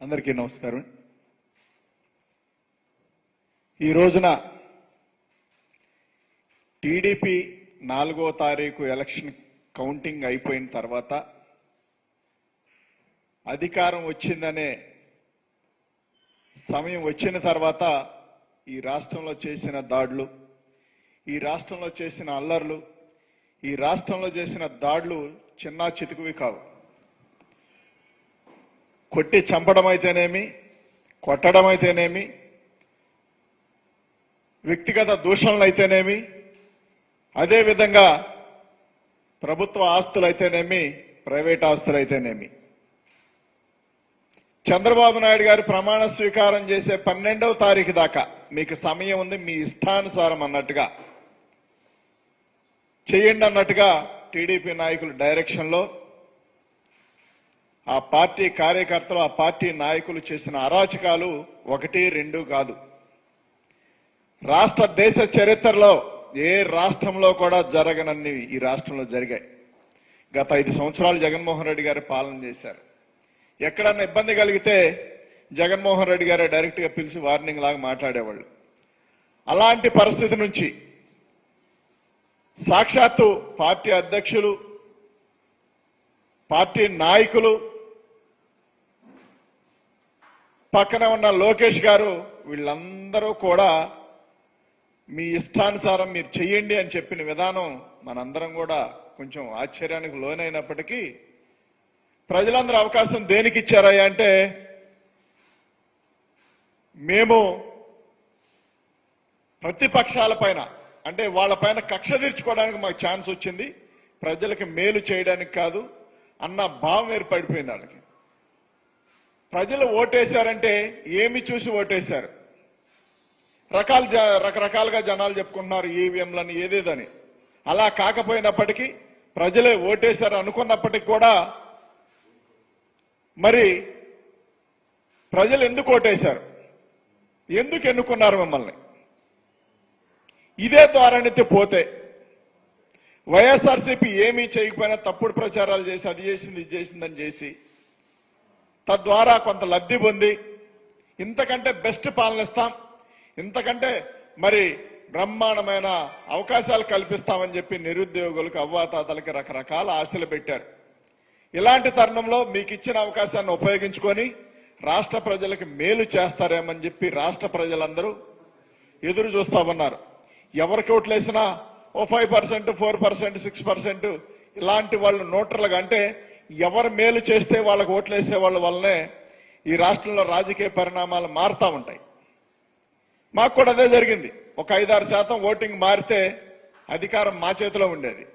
అందరికీ నమస్కారం. ఈ రోజున టీడీపీ నాలుగో తారీఖు ఎలక్షన్ కౌంటింగ్ అయిపోయిన తర్వాత అధికారం వచ్చిందనే సమయం వచ్చిన తర్వాత ఈ రాష్ట్రంలో చేసిన దాడులు ఈ రాష్ట్రంలో చేసిన అల్లర్లు ఈ రాష్ట్రంలో చేసిన దాడులు చిన్నా చితుకువి కావు. కొట్టి చంపడం అయితేనేమి కొట్టడం అయితేనేమి వ్యక్తిగత దూషణలు అయితేనేమి అదేవిధంగా ప్రభుత్వ ఆస్తులు అయితేనేమి ప్రైవేట్ ఆస్తులు అయితేనేమి చంద్రబాబు నాయుడు గారు ప్రమాణ స్వీకారం చేసే పన్నెండవ తారీఖు దాకా మీకు సమయం ఉంది మీ ఇష్టానుసారం అన్నట్టుగా. చేయండి అన్నట్టుగా టీడీపీ నాయకులు డైరెక్షన్లో ఆ పార్టీ కార్యకర్తలు ఆ పార్టీ నాయకులు చేసిన అరాచకాలు ఒకటి రెండు కాదు. రాష్ట్ర దేశ చరిత్రలో ఏ రాష్ట్రంలో కూడా జరగనన్ని ఈ రాష్ట్రంలో జరిగాయి. గత ఐదు సంవత్సరాలు జగన్మోహన్ రెడ్డి గారు పాలన చేశారు. ఎక్కడన్నా ఇబ్బంది కలిగితే జగన్మోహన్ రెడ్డి గారే డైరెక్ట్గా పిలిచి వార్నింగ్ లాగా మాట్లాడేవాళ్ళు. అలాంటి పరిస్థితి నుంచి సాక్షాత్తు పార్టీ అధ్యక్షులు పార్టీ నాయకులు పక్కన ఉన్న లోకేష్ గారు వీళ్ళందరూ కూడా మీ ఇష్టానుసారం మీరు చెయ్యండి అని చెప్పిన విధానం మనందరం కూడా కొంచెం ఆశ్చర్యానికి లోనైనప్పటికీ ప్రజలందరూ అవకాశం దేనికి ఇచ్చారా అంటే మేము ప్రతిపక్షాల పైన అంటే వాళ్ళ పైన కక్ష తీర్చుకోవడానికి మాకు ఛాన్స్ వచ్చింది. ప్రజలకు మేలు చేయడానికి కాదు అన్న భావం ఏర్పడిపోయింది వాళ్ళకి. ప్రజలు ఓటేశారంటే ఏమి చూసి ఓటేశారు? రకాల జ- రకరకాలుగా జనాలు చెప్పుకుంటున్నారు ఈవీఎంలని ఏదేదని. అలా కాకపోయినప్పటికీ ప్రజలే ఓటేశారు అనుకున్నప్పటికీ కూడా మరి ప్రజలు ఎందుకు ఓటేశారు? ఎందుకు ఎన్నుకున్నారు మిమ్మల్ని? ఇదే ద్వారానైతే పోతే వైఎస్ఆర్సీపీ ఏమీ చేయకపోయినా తప్పుడు ప్రచారాలు చేసి అది చేసింది ఇది చేసిందని చేసి తద్వారా కొంత లబ్ధి పొంది ఇంతకంటే బెస్ట్ పాలన ఇస్తాం. ఇంతకంటే మరి బ్రహ్మాండమైన అవకాశాలు కల్పిస్తామని చెప్పి నిరుద్యోగులకు అవ్వాతాతలకి రకరకాల ఆశలు పెట్టారు. ఇలాంటి తరుణంలో మీకు ఇచ్చిన అవకాశాన్ని ఉపయోగించుకొని రాష్ట్ర ప్రజలకు మేలు చేస్తారేమని చెప్పి రాష్ట్ర ప్రజలందరూ ఎదురు చూస్తా ఉన్నారు. ఎవరికి ఓట్లేసినా ఓ five percent four percent six percent ఇలాంటి వాళ్ళు నోటర్లుగా అంటే ఎవరు మేలు చేస్తే వాళ్ళకి ఓట్లేసే వాళ్ళ వల్లనే ఈ రాష్ట్రంలో రాజకీయ పరిణామాలు మారుతూ ఉంటాయి. మాకు కూడా అదే జరిగింది. ఒక ఐదారు శాతం ఓటింగ్ మారితే అధికారం మా చేతిలో ఉండేది.